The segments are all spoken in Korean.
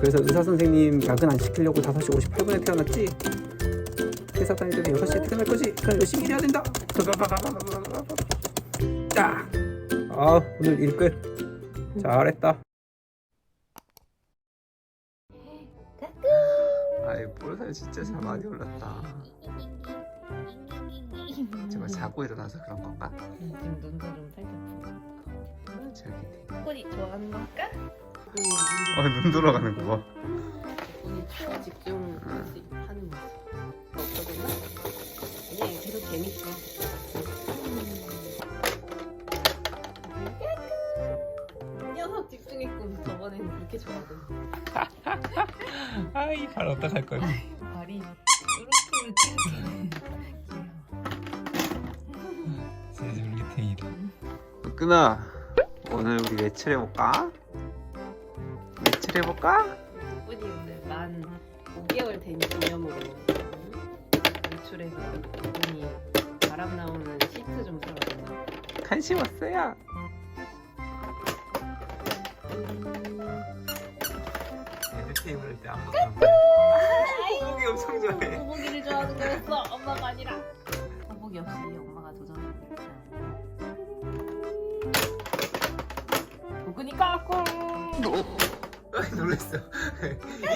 그래서 의사 선생님 야근 안 시키려고 5시 58분에 태어났지. 회사 다닐 때도 6시에 퇴근할 거지. 그럼 열심히 일해야 된다. 자, 아 오늘 일 끝. 잘했다. 아이 볼살 진짜 잘 많이 올랐다. 제가 자고 일어나서 그런 건가? 지금 눈도 좀 살짝 저기. 꼬리 좋아하는 거 할까? 아눈 돌아가는 거 봐. 집중할 수 있- 하는 모습 없거든요? 그냥 계속 재밌어 음. 녀석 집중했고 저번에는 그렇게 좋아하던 아이 발 어떡할 거야? 발이 우르르 귀여워 진짜 물기탱이다. 끄나 오늘 우리 외출 해 볼까? 외출 해 볼까? 뿌니 오늘 만 5개월 된 기념으로 외출해서 뿌니 바람 나오는 시트 좀 사왔어요 관심 없어요. 게임 할때 아무도 안 봐. 거북이 엄청 좋아해. 거북이를 좋아하는 거였어 엄마가 아니라 거북이 없이 엄마가 도전해보겠다 거북이 까꿍 아 놀랬어.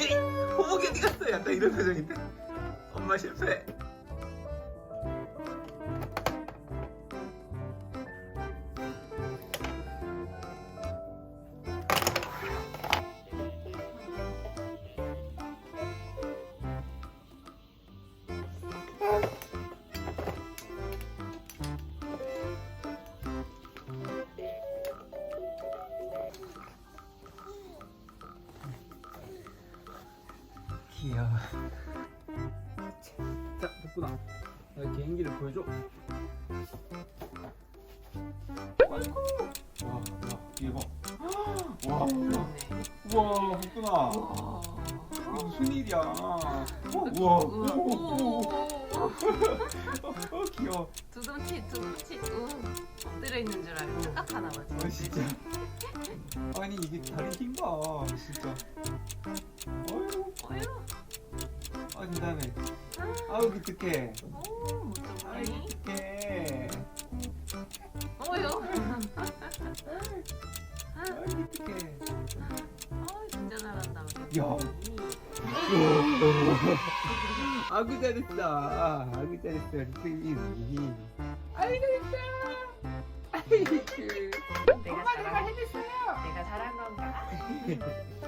이 거북이 어디 갔어? 약간 이런 표정인데. 엄마 실패. 귀여워. 자, 됐구나. 나 개인기를 보여줘. 아이고. 와, 와, 이거 봐. 와, 와, 우와, 됐구나. 와 이거 무슨 일이야? 우와, 우와, 우와, 어, 귀여워. 두둠치 두둠치 우 엎드려 있는 줄 알고 착각하나 봐 아, 진짜. 아니 이게 다리 힘 봐, 진짜. 어휴, 어휴 아, 대단해. 아우 기특해. 오 아이 멋져보니 기특해. 어휴 아이 기특해. 어 진짜 잘한다 야. 아구 잘했어. 아구 잘했어. 리플이. 아이고 잘했어. 아이고. 내가 잘한 내가 잘한 건가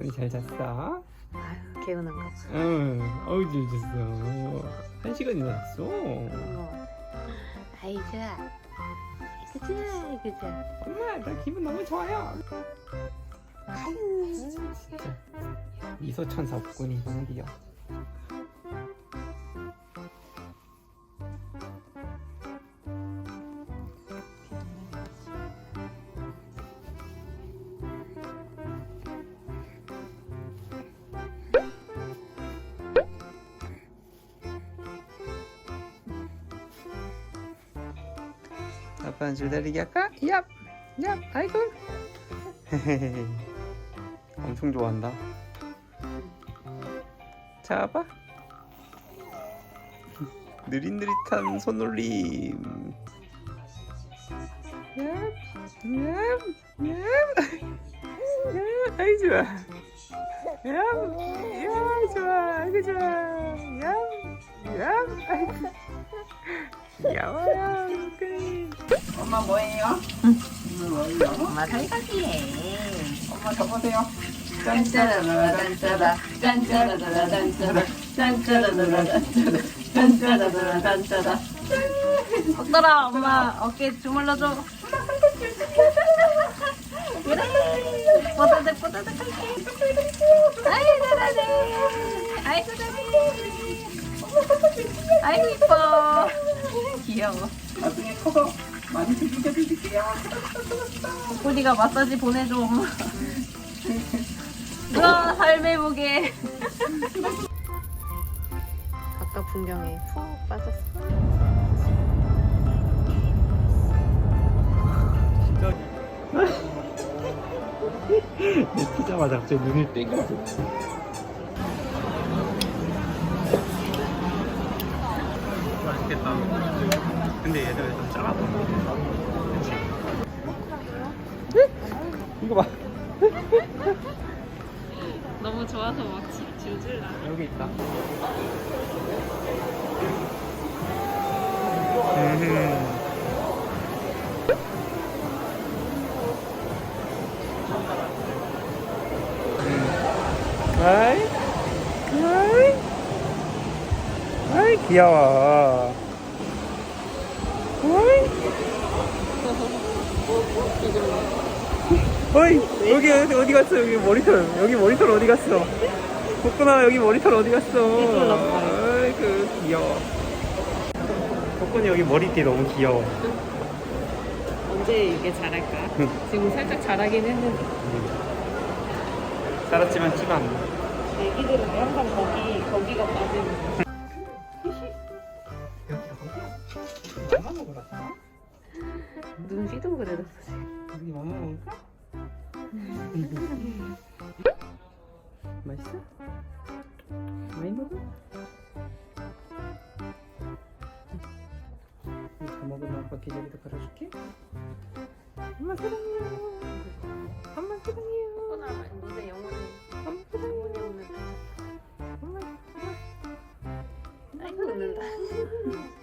덕분이 잘 잤어? 아유 개운한 거 응. 어우 잘 잤어. 한 시간이나 잤어. 아이 좋아 아이고 좋아 엄마 나 기분 너무 좋아요. 아유 진짜. 미소 천사 덕분이 너무 귀여워. 아빠는 줄다리기 할까? 얍! 야, 아이고. 엄청 좋아한다. 잡아. 느릿느릿한 손놀림. 야, 야, 야, 야, 아이 좋아. 야, 야, 좋아, 아이고 좋아. 야, 야, 아이고. 귀여워요, 그래. 엄마 뭐예요? 엄마. 엄마 접으세요. 짠짜라라 짠짜라 짠짜라라 짠짜라 짠짜라라 짠짜라 짠짜라라 짠짜라 덕들아 엄마 어깨 주물러줘. 그래. 뽀드득 뽀드득 할게. 아이 잘하네. 아이고 잘해. 아이고 이뻐. 귀여워. 나중에 커서 많이 두들겨 드릴게요. 우리가 마사지 보내줘 엄마. 우와 삶의 무게. 바깥 풍경에 푹 빠졌어. 피자마자 갑자기 눈을 땡겼어. 맛있겠다. 근데 얘들 좀 작아. 이거 봐. 너무 좋아서 막 질질 나. 여기 있다. 아이, 아이, 아이 귀여워. 아이. 어이 여기 어디, 어디 갔어 여기 머리털 여기 머리털 어디 갔어 복근아 여기 머리털 어디 갔어 아이고 귀여워 복근이 여기 머리띠 너무 귀여워 언제 이게 잘할까? 지금 살짝 잘하긴 했는데 살았지만 티가 안 나. 애기들은 항상 거기 거기가 빠지는. 눈 휘둥그레졌어 지금. 우리 엄마 먹을까? 맛있어? 많이 먹어? 다 먹으면 아빠 기저귀도 갈아줄게 엄마 사랑해요 엄마 사랑해요 무대 영혼이 엄마 사랑해요 영혼이 없는. 엄마 아이고 웃는다.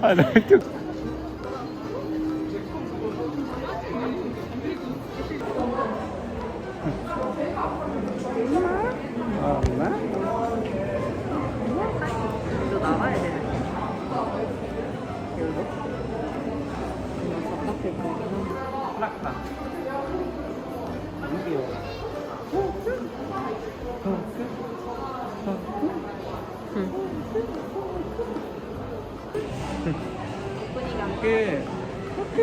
아, 나 이 없다.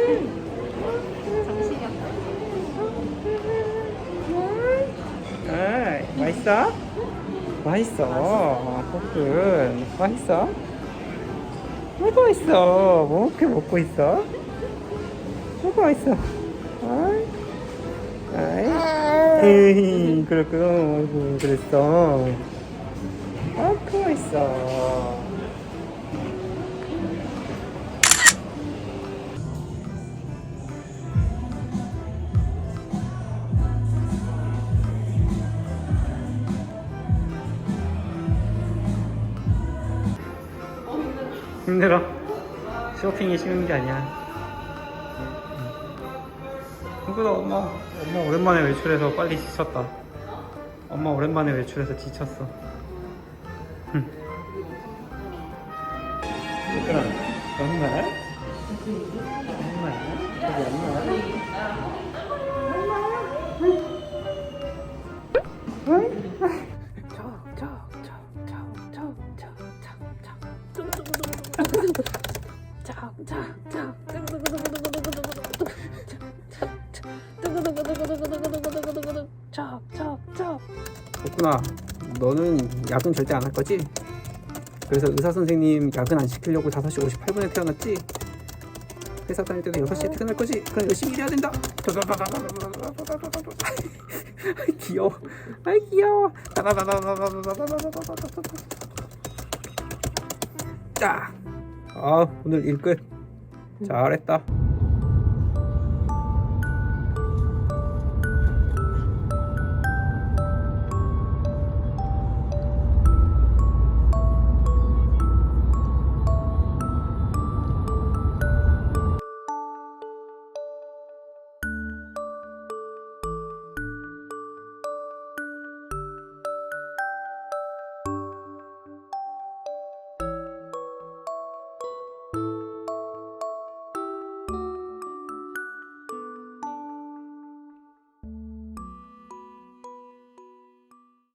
아, 맛있어? 맛있어. 포크. 맛있어? 뭐가 맛있어? 뭐 이렇게 먹고 있어? 뭐가 맛있어? 아이. 에이, 그렇구나. 아이고, 그랬어. 아, 그 맛있어. 힘들어. 쇼핑이 쉬운 게 아니야. 그보다 엄마, 엄마 오랜만에 외출해서 빨리 지쳤다. 엄마 오랜만에 외출해서 지쳤어. 얘들아, 엄마? 엄마? 여 기 엄마? 덕구나, 너는 야근 절대 안 할 거지? 그래서 의사 선생님 야근 안 시키려고 5시 58분에 태어났지? 회사 다닐 때도 6시에 퇴근할 거지? 그럼 열심히 일해야 된다. 귀여워. 아이 귀여워. 자, 아 오늘 일 끝. 잘했다.